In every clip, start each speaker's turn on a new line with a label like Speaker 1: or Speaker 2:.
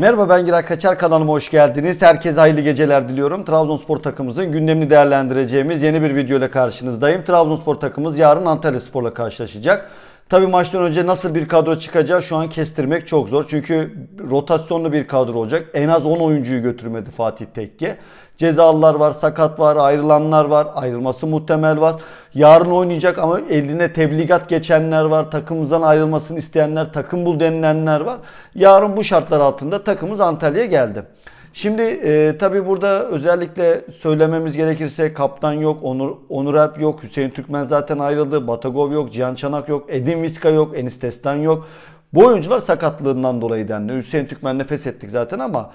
Speaker 1: Merhaba ben Giray Kaçar kanalıma hoş geldiniz. Herkese hayırlı geceler diliyorum. Trabzonspor takımımızın gündemini değerlendireceğimiz yeni bir video ile karşınızdayım. Trabzonspor takımımız yarın Antalya Spor'la karşılaşacak. Tabi maçtan önce nasıl bir kadro çıkacağı şu an kestirmek çok zor. Çünkü rotasyonlu bir kadro olacak. En az 10 oyuncuyu götürmedi Fatih Tekke. Cezalılar var, sakat var, ayrılanlar var, ayrılması muhtemel var. Yarın oynayacak ama eline tebligat geçenler var. Takımımızdan ayrılmasını isteyenler, takım bul denilenler var. Yarın bu şartlar altında takımımız Antalya'ya geldi. Şimdi e, tabii burada özellikle söylememiz gerekirse kaptan yok, Onur, Onur Alp yok, Hüseyin Türkmen zaten ayrıldı, Batagov yok, Cihan Çanak yok, Edin Viska yok, Enis Testan yok. Bu oyuncular sakatlığından dolayı dendi. Hüseyin Türkmen nefes ettik zaten ama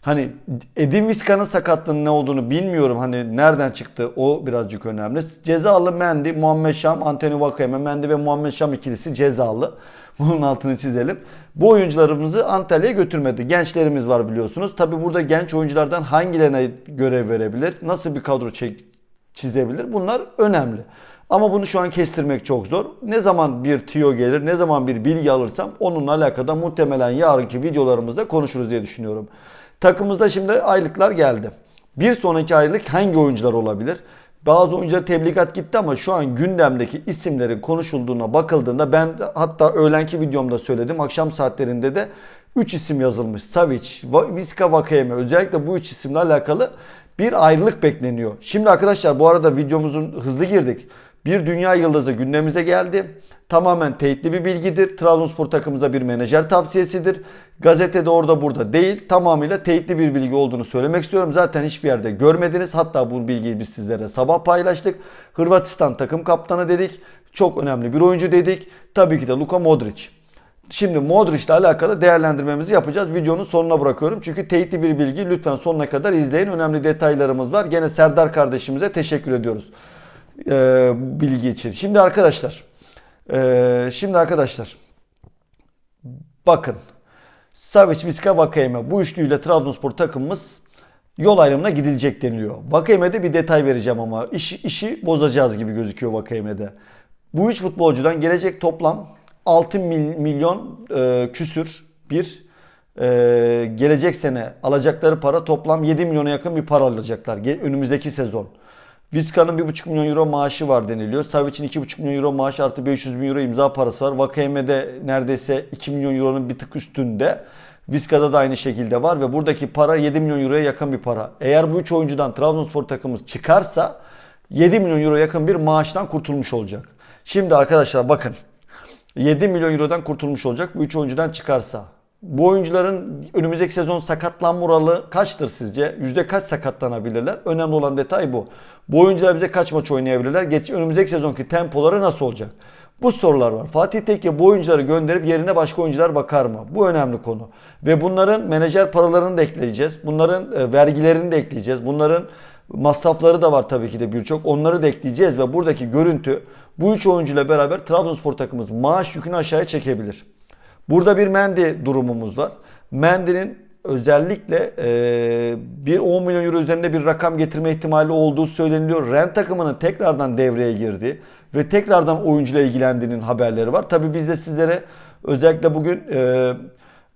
Speaker 1: hani Edin Viska'nın sakatlığının ne olduğunu bilmiyorum. Hani nereden çıktı o birazcık önemli. Cezalı Mendy, Muhammed Şam, Anthony Vakayeme, Mendy ve Muhammed Şam ikilisi cezalı. Bunun altını çizelim. Bu oyuncularımızı Antalya'ya götürmedi. Gençlerimiz var biliyorsunuz. Tabi burada genç oyunculardan hangilerine görev verebilir? Nasıl bir kadro çizebilir? Bunlar önemli. Ama bunu şu an kestirmek çok zor. Ne zaman bir tiyo gelir, ne zaman bir bilgi alırsam onunla alakalı muhtemelen yarınki videolarımızda konuşuruz diye düşünüyorum. Takımımızda şimdi aylıklar geldi. Bir sonraki aylık hangi oyuncular olabilir? Bazı oyuncular tebligat gitti ama şu an gündemdeki isimlerin konuşulduğuna bakıldığında ben hatta öğlenki videomda söyledim. Akşam saatlerinde de 3 isim yazılmış. Savic, Viska Vakayeme özellikle bu 3 isimle alakalı bir ayrılık bekleniyor. Şimdi arkadaşlar bu arada videomuzun hızlı girdik. Bir dünya yıldızı gündemimize geldi. Tamamen teyitli bir bilgidir. Trabzonspor takımımıza bir menajer tavsiyesidir. Gazetede orada burada değil. Tamamıyla teyitli bir bilgi olduğunu söylemek istiyorum. Zaten hiçbir yerde görmediniz. Hatta bu bilgiyi biz sizlere sabah paylaştık. Hırvatistan takım kaptanı dedik. Çok önemli bir oyuncu dedik. Tabii ki de Luka Modric. Şimdi Modric ile alakalı değerlendirmemizi yapacağız. Videonun sonuna bırakıyorum. Çünkü teyitli bir bilgi. Lütfen sonuna kadar izleyin. Önemli detaylarımız var. Gene Serdar kardeşimize teşekkür ediyoruz. Ee, bilgi için. Şimdi arkadaşlar. ee, şimdi arkadaşlar. Bakın. Savic, Viska, Vakayeme. Bu üçlüyle Trabzonspor takımımız yol ayrımına gidilecek deniliyor. Vakayeme'de bir detay vereceğim ama işi, işi bozacağız gibi gözüküyor Vakayeme'de. Bu üç futbolcudan gelecek toplam 6 mil- milyon e, küsür bir e, gelecek sene alacakları para toplam 7 milyona yakın bir para alacaklar önümüzdeki sezon. Vizca'nın 1,5 milyon euro maaşı var deniliyor. Savic'in 2,5 milyon euro maaşı artı 500 bin euro imza parası var. Vakayeme'de neredeyse 2 milyon euronun bir tık üstünde. Vizca'da da aynı şekilde var ve buradaki para 7 milyon euroya yakın bir para. Eğer bu üç oyuncudan Trabzonspor takımımız çıkarsa 7 milyon euro yakın bir maaştan kurtulmuş olacak. Şimdi arkadaşlar bakın 7 milyon eurodan kurtulmuş olacak bu 3 oyuncudan çıkarsa. Bu oyuncuların önümüzdeki sezon sakatlanma oranı kaçtır sizce? Yüzde kaç sakatlanabilirler? Önemli olan detay bu. Bu oyuncular bize kaç maç oynayabilirler? Geç, önümüzdeki sezonki tempoları nasıl olacak? Bu sorular var. Fatih Tekke bu oyuncuları gönderip yerine başka oyuncular bakar mı? Bu önemli konu. Ve bunların menajer paralarını da ekleyeceğiz. Bunların e, vergilerini de ekleyeceğiz. Bunların masrafları da var tabii ki de birçok. Onları da ekleyeceğiz ve buradaki görüntü bu üç oyuncuyla beraber Trabzonspor takımımız maaş yükünü aşağıya çekebilir. Burada bir Mendy durumumuz var. Mendy'nin özellikle e, bir 10 milyon euro üzerinde bir rakam getirme ihtimali olduğu söyleniliyor. Ren takımının tekrardan devreye girdi ve tekrardan oyuncuyla ilgilendiğinin haberleri var. Tabii biz de sizlere özellikle bugün e,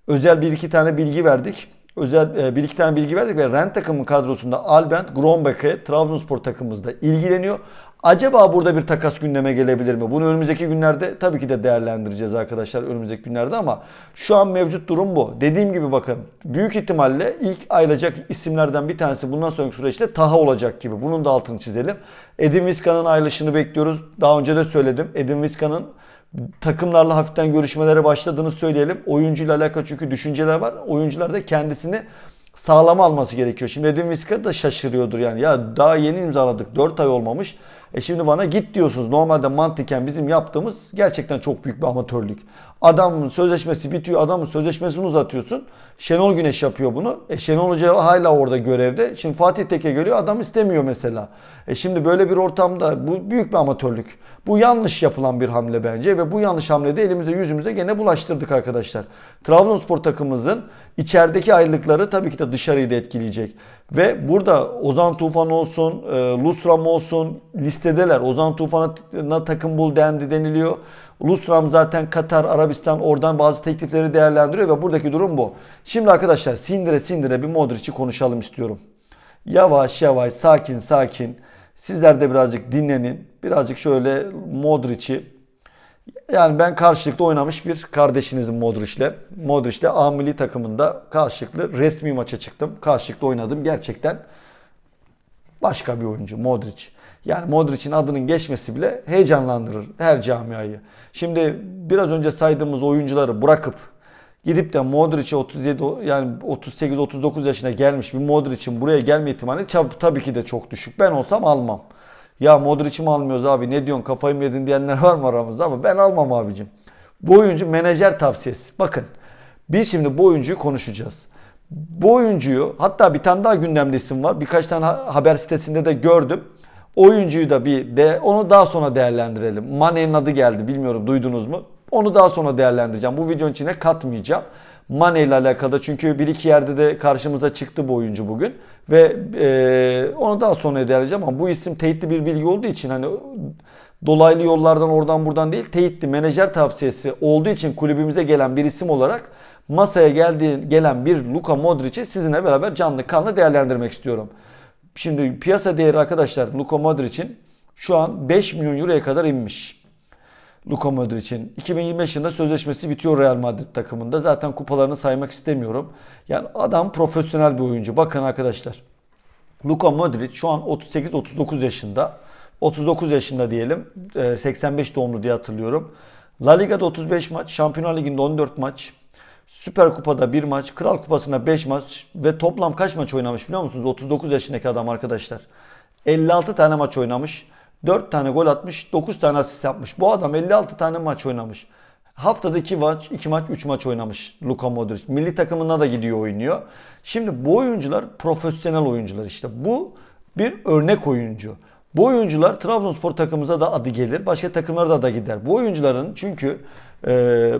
Speaker 1: özel bir iki tane bilgi verdik. Özel e, bir iki tane bilgi verdik ve Ren takımın kadrosunda Albent, Grombeck'e Trabzonspor takımımızda ilgileniyor. Acaba burada bir takas gündeme gelebilir mi? Bunu önümüzdeki günlerde tabii ki de değerlendireceğiz arkadaşlar önümüzdeki günlerde ama şu an mevcut durum bu. Dediğim gibi bakın büyük ihtimalle ilk ayrılacak isimlerden bir tanesi bundan sonraki süreçte Taha olacak gibi. Bunun da altını çizelim. Edin Vizca'nın ayrılışını bekliyoruz. Daha önce de söyledim. Edin Vizca'nın takımlarla hafiften görüşmelere başladığını söyleyelim. Oyuncuyla alakalı çünkü düşünceler var. Oyuncular da kendisini sağlam alması gerekiyor. Şimdi Edin Viska da şaşırıyordur yani. Ya daha yeni imzaladık. 4 ay olmamış. E şimdi bana git diyorsunuz. Normalde mantıken bizim yaptığımız gerçekten çok büyük bir amatörlük. Adamın sözleşmesi bitiyor. Adamın sözleşmesini uzatıyorsun. Şenol Güneş yapıyor bunu. E Şenol Hoca hala orada görevde. Şimdi Fatih Tekke geliyor. Adam istemiyor mesela. E şimdi böyle bir ortamda bu büyük bir amatörlük. Bu yanlış yapılan bir hamle bence ve bu yanlış hamlede elimize yüzümüze gene bulaştırdık arkadaşlar. Trabzonspor takımımızın içerideki ayrılıkları tabii ki de dışarıyı da etkileyecek. Ve burada Ozan Tufan olsun, e, Lusram olsun listedeler. Ozan Tufan'a takım bul dendi deniliyor. Lusram zaten Katar, Arabistan oradan bazı teklifleri değerlendiriyor ve buradaki durum bu. Şimdi arkadaşlar sindire sindire bir Modric'i konuşalım istiyorum. Yavaş yavaş, sakin sakin. Sizler de birazcık dinlenin. Birazcık şöyle Modric'i yani ben karşılıklı oynamış bir kardeşinizim Modric'le. Modric'le A milli takımında karşılıklı resmi maça çıktım. Karşılıklı oynadım. Gerçekten başka bir oyuncu Modric. Yani Modric'in adının geçmesi bile heyecanlandırır her camiayı. Şimdi biraz önce saydığımız oyuncuları bırakıp gidip de Modric'e 37 yani 38 39 yaşına gelmiş bir Modric'in buraya gelme ihtimali tabii ki de çok düşük. Ben olsam almam. Ya Modric'i mi almıyoruz abi ne diyorsun kafayı mı yedin diyenler var mı aramızda ama ben almam abicim. Bu oyuncu menajer tavsiyesi. Bakın biz şimdi bu oyuncuyu konuşacağız. Bu oyuncuyu hatta bir tane daha gündemde isim var. Birkaç tane haber sitesinde de gördüm. Oyuncuyu da bir de onu daha sonra değerlendirelim. Mane'nin adı geldi bilmiyorum duydunuz mu? Onu daha sonra değerlendireceğim. Bu videonun içine katmayacağım. Mane ile alakalı çünkü bir iki yerde de karşımıza çıktı bu oyuncu bugün ve e, onu daha sonra değerlendireceğim ama bu isim teyitli bir bilgi olduğu için hani dolaylı yollardan oradan buradan değil teyitli menajer tavsiyesi olduğu için kulübümüze gelen bir isim olarak masaya geldiği gelen bir Luka Modric'i sizinle beraber canlı kanlı değerlendirmek istiyorum. Şimdi piyasa değeri arkadaşlar Luka Modric'in şu an 5 milyon euroya kadar inmiş. Luka Modric'in 2025 yılında sözleşmesi bitiyor Real Madrid takımında. Zaten kupalarını saymak istemiyorum. Yani adam profesyonel bir oyuncu. Bakın arkadaşlar. Luka Modric şu an 38-39 yaşında. 39 yaşında diyelim. 85 e, doğumlu diye hatırlıyorum. La Liga'da 35 maç, Şampiyonlar Ligi'nde 14 maç, Süper Kupa'da 1 maç, Kral Kupası'nda 5 maç ve toplam kaç maç oynamış biliyor musunuz? 39 yaşındaki adam arkadaşlar. 56 tane maç oynamış. 4 tane gol atmış, 9 tane asist yapmış. Bu adam 56 tane maç oynamış. Haftada 2 maç, 2 maç, 3 maç oynamış Luka Modric. Milli takımına da gidiyor oynuyor. Şimdi bu oyuncular profesyonel oyuncular işte. Bu bir örnek oyuncu. Bu oyuncular Trabzonspor takımımıza da adı gelir. Başka takımlara da da gider. Bu oyuncuların çünkü e,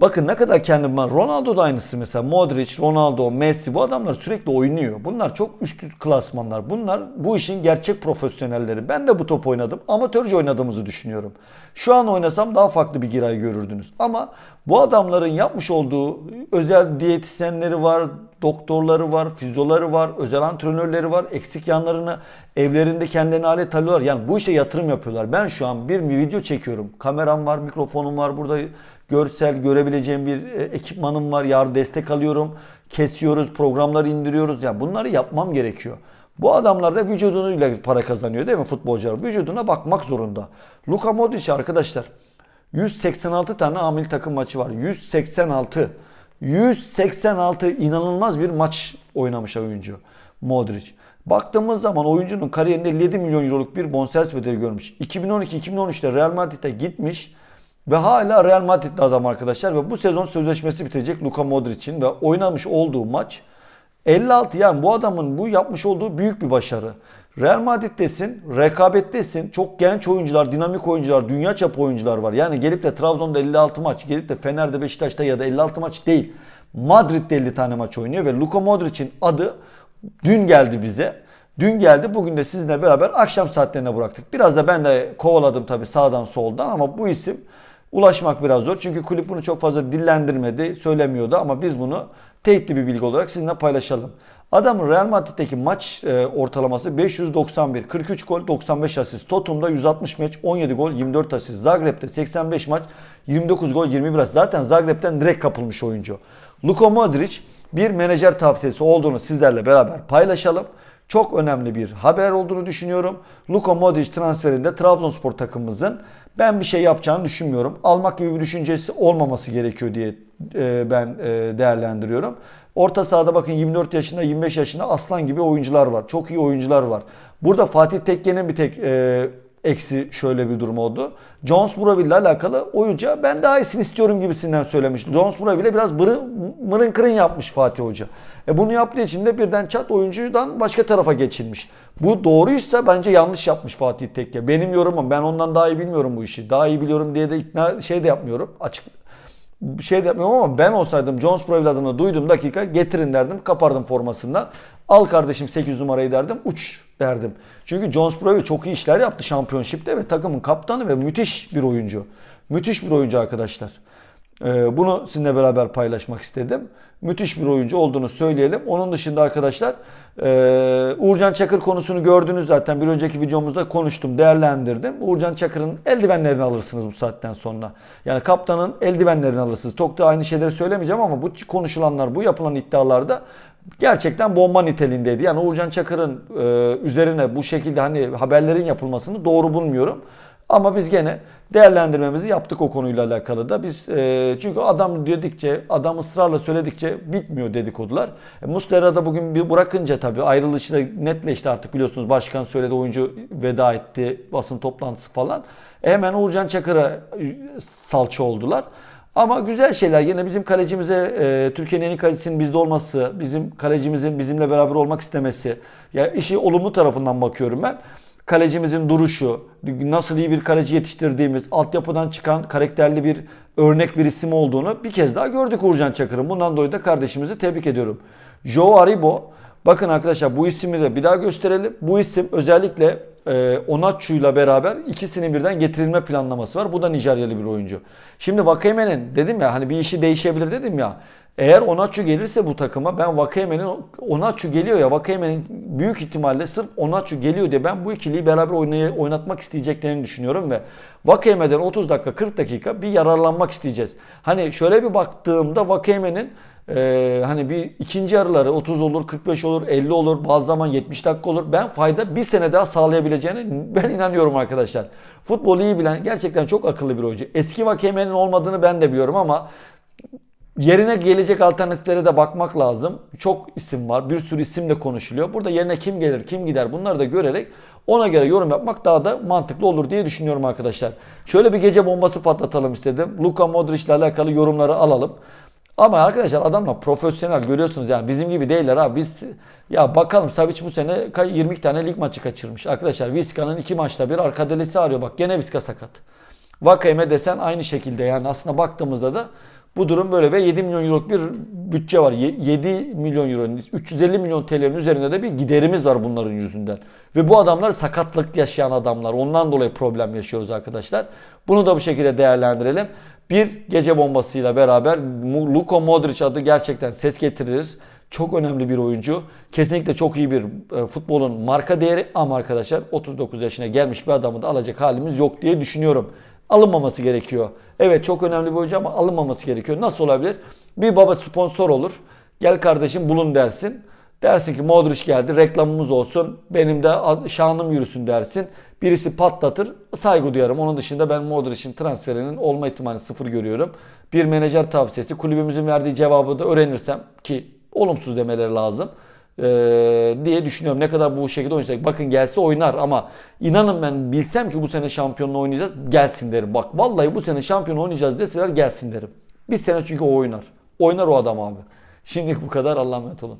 Speaker 1: Bakın ne kadar kendim var. Ronaldo da aynısı mesela. Modric, Ronaldo, Messi bu adamlar sürekli oynuyor. Bunlar çok üst klasmanlar. Bunlar bu işin gerçek profesyonelleri. Ben de bu top oynadım. Amatörce oynadığımızı düşünüyorum. Şu an oynasam daha farklı bir giray görürdünüz. Ama bu adamların yapmış olduğu özel diyetisyenleri var, doktorları var, fizyoları var, özel antrenörleri var. Eksik yanlarını evlerinde kendilerine alet alıyorlar. Yani bu işe yatırım yapıyorlar. Ben şu an bir video çekiyorum. Kameram var, mikrofonum var burada görsel görebileceğim bir e, ekipmanım var. Yar destek alıyorum. Kesiyoruz, programları indiriyoruz. Yani bunları yapmam gerekiyor. Bu adamlar da vücuduyla para kazanıyor değil mi futbolcular? Vücuduna bakmak zorunda. Luka Modric arkadaşlar 186 tane amil takım maçı var. 186. 186 inanılmaz bir maç oynamış oyuncu Modric. Baktığımız zaman oyuncunun kariyerinde 57 milyon euroluk bir bonservis bedeli görmüş. 2012-2013'te Real Madrid'e gitmiş. Ve hala Real Madrid'de adam arkadaşlar ve bu sezon sözleşmesi bitirecek Luka Modric'in ve oynamış olduğu maç 56 yani bu adamın bu yapmış olduğu büyük bir başarı. Real Madrid'desin, rekabettesin. Çok genç oyuncular, dinamik oyuncular, dünya çapı oyuncular var. Yani gelip de Trabzon'da 56 maç, gelip de Fener'de, Beşiktaş'ta ya da 56 maç değil. Madrid'de 50 tane maç oynuyor ve Luka Modric'in adı dün geldi bize. Dün geldi bugün de sizinle beraber akşam saatlerine bıraktık. Biraz da ben de kovaladım tabii sağdan soldan ama bu isim ulaşmak biraz zor. Çünkü kulüp bunu çok fazla dillendirmedi, söylemiyordu ama biz bunu teyitli bir bilgi olarak sizinle paylaşalım. Adamın Real Madrid'deki maç e, ortalaması 591, 43 gol, 95 asist. Tottenham'da 160 maç, 17 gol, 24 asist. Zagreb'de 85 maç, 29 gol, 21 asist. Zaten Zagreb'den direkt kapılmış oyuncu. Luka Modric bir menajer tavsiyesi olduğunu sizlerle beraber paylaşalım. Çok önemli bir haber olduğunu düşünüyorum. Luka Modric transferinde Trabzonspor takımımızın ben bir şey yapacağını düşünmüyorum. Almak gibi bir düşüncesi olmaması gerekiyor diye e, ben e, değerlendiriyorum. Orta sahada bakın 24 yaşında 25 yaşında aslan gibi oyuncular var. Çok iyi oyuncular var. Burada Fatih Tekke'nin bir tek e, eksi şöyle bir durum oldu. Jones Muraville ile alakalı oyuncu ben daha iyisini istiyorum gibisinden söylemiş. Jones Muraville biraz bırı, mırın kırın yapmış Fatih Hoca. E bunu yaptığı için de birden çat oyuncudan başka tarafa geçilmiş. Bu doğruysa bence yanlış yapmış Fatih Tekke. Benim yorumum. Ben ondan daha iyi bilmiyorum bu işi. Daha iyi biliyorum diye de ikna şey de yapmıyorum. Açık şey de yapmıyorum ama ben olsaydım Jonesboro evladını duyduğum dakika getirin derdim kapardım formasından. Al kardeşim 8 numarayı derdim uç derdim. Çünkü Jonesboro çok iyi işler yaptı şampiyonşipte ve takımın kaptanı ve müthiş bir oyuncu. Müthiş bir oyuncu arkadaşlar. Ee, bunu sizinle beraber paylaşmak istedim. Müthiş bir oyuncu olduğunu söyleyelim. Onun dışında arkadaşlar e, Uğurcan Çakır konusunu gördünüz zaten. Bir önceki videomuzda konuştum, değerlendirdim. Uğurcan Çakır'ın eldivenlerini alırsınız bu saatten sonra. Yani kaptanın eldivenlerini alırsınız. Çok da aynı şeyleri söylemeyeceğim ama bu konuşulanlar, bu yapılan iddialarda gerçekten bomba niteliğindeydi. Yani Uğurcan Çakır'ın e, üzerine bu şekilde hani haberlerin yapılmasını doğru bulmuyorum. Ama biz gene değerlendirmemizi yaptık o konuyla alakalı da. Biz e, çünkü adam dedikçe, adam ısrarla söyledikçe bitmiyor dedikodular. E, Muslera da bugün bir bırakınca tabii ayrılışı da netleşti artık biliyorsunuz. Başkan söyledi, oyuncu veda etti, basın toplantısı falan. E, hemen Uğurcan Çakır'a salça oldular. Ama güzel şeyler. Yine bizim kalecimize e, Türkiye'nin en iyi kalecisinin bizde olması, bizim kalecimizin bizimle beraber olmak istemesi. Ya işi olumlu tarafından bakıyorum ben kalecimizin duruşu, nasıl iyi bir kaleci yetiştirdiğimiz, altyapıdan çıkan karakterli bir örnek bir isim olduğunu bir kez daha gördük Uğurcan Çakır'ın. Bundan dolayı da kardeşimizi tebrik ediyorum. Joe Aribo, bakın arkadaşlar bu ismi de bir daha gösterelim. Bu isim özellikle e, Onatçu'yla beraber ikisinin birden getirilme planlaması var. Bu da Nijeryalı bir oyuncu. Şimdi Vakayeme'nin dedim ya hani bir işi değişebilir dedim ya. Eğer Onaçu gelirse bu takıma ben Vakayeme'nin Onaçu geliyor ya Vakayeme'nin büyük ihtimalle sırf Onaçu geliyor diye ben bu ikiliyi beraber oynay oynatmak isteyeceklerini düşünüyorum ve Vakayeme'den 30 dakika 40 dakika bir yararlanmak isteyeceğiz. Hani şöyle bir baktığımda Vakayeme'nin ee, hani bir ikinci yarıları 30 olur, 45 olur, 50 olur, bazı zaman 70 dakika olur. Ben fayda bir sene daha sağlayabileceğine ben inanıyorum arkadaşlar. Futbolu iyi bilen gerçekten çok akıllı bir oyuncu. Eski Vakeme'nin olmadığını ben de biliyorum ama Yerine gelecek alternatiflere de bakmak lazım. Çok isim var. Bir sürü isim de konuşuluyor. Burada yerine kim gelir, kim gider bunları da görerek ona göre yorum yapmak daha da mantıklı olur diye düşünüyorum arkadaşlar. Şöyle bir gece bombası patlatalım istedim. Luka Modric ile alakalı yorumları alalım. Ama arkadaşlar adamlar profesyonel görüyorsunuz yani bizim gibi değiller abi. Biz ya bakalım Savic bu sene 22 tane lig maçı kaçırmış. Arkadaşlar Viska'nın iki maçta bir arka delisi arıyor bak gene Viska sakat. Vakayeme desen aynı şekilde yani aslında baktığımızda da bu durum böyle ve 7 milyon euroluk bir bütçe var. 7 milyon euro, 350 milyon TL'nin üzerinde de bir giderimiz var bunların yüzünden. Ve bu adamlar sakatlık yaşayan adamlar. Ondan dolayı problem yaşıyoruz arkadaşlar. Bunu da bu şekilde değerlendirelim. Bir gece bombasıyla beraber Luka Modric adı gerçekten ses getirir. Çok önemli bir oyuncu. Kesinlikle çok iyi bir e, futbolun marka değeri ama arkadaşlar 39 yaşına gelmiş bir adamı da alacak halimiz yok diye düşünüyorum alınmaması gerekiyor. Evet çok önemli bir oyuncu ama alınmaması gerekiyor. Nasıl olabilir? Bir baba sponsor olur. Gel kardeşim bulun dersin. Dersin ki Modric geldi reklamımız olsun. Benim de şanım yürüsün dersin. Birisi patlatır. Saygı duyarım. Onun dışında ben Modric'in transferinin olma ihtimalini sıfır görüyorum. Bir menajer tavsiyesi. Kulübümüzün verdiği cevabı da öğrenirsem ki olumsuz demeleri lazım diye düşünüyorum. Ne kadar bu şekilde oynayacak. Bakın gelse oynar ama inanın ben bilsem ki bu sene şampiyonluğu oynayacağız gelsin derim. Bak vallahi bu sene şampiyon oynayacağız deseler gelsin derim. Bir sene çünkü o oynar. Oynar o adam abi. Şimdilik bu kadar. Allah'a emanet olun.